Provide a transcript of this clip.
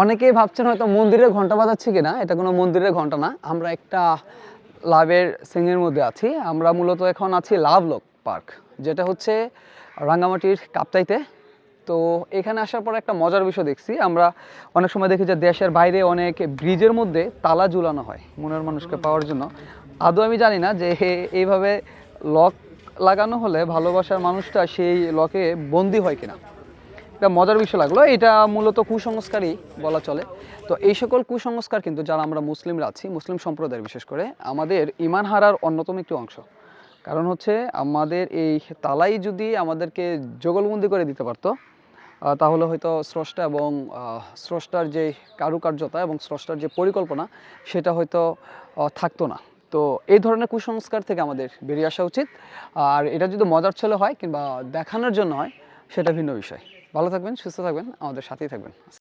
অনেকেই ভাবছেন হয়তো মন্দিরের ঘণ্টা বাজাচ্ছি কিনা, এটা কোনো মন্দিরের ঘণ্টা না। আমরা একটা লাভের সিংয়ের মধ্যে আছি। আমরা মূলত এখন আছি লাভ লাভলক পার্ক, যেটা হচ্ছে রাঙ্গামাটির কাপ্তাইতে। তো এখানে আসার পর একটা মজার বিষয় দেখছি। আমরা অনেক সময় দেখি যে দেশের বাইরে অনেক ব্রিজের মধ্যে তালা ঝুলানো হয় মনের মানুষকে পাওয়ার জন্য। আদৌ আমি জানি না যে এইভাবে লক লাগানো হলে ভালোবাসার মানুষটা সেই লকে বন্দি হয় কিনা। একটা মজার বিষয় লাগল। এটা মূলত কুসংস্কারই বলা চলে। তো এই সকল কুসংস্কার কিন্তু যারা আমরা মুসলিমরা আছি, মুসলিম সম্প্রদায়ের বিশেষ করে, আমাদের ইমান হারার অন্যতম একটি অংশ। কারণ হচ্ছে আমাদের এই তালাই যদি আমাদেরকে জগলবন্দি করে দিতে পারতো তাহলে হয়তো স্রষ্টা এবং স্রষ্টার যে কারুকার্যতা এবং স্রষ্টার যে পরিকল্পনা, সেটা হয়তো থাকতো না। তো এই ধরনের কুসংস্কার থেকে আমাদের বেরিয়ে আসা উচিত। আর এটা যদি মজার ছেলে হয় কিংবা দেখানোর জন্য হয়, সেটা ভিন্ন বিষয়। ভালো থাকবেন সুস্থ থাকবেন আমাদের সাথেই থাকবেন।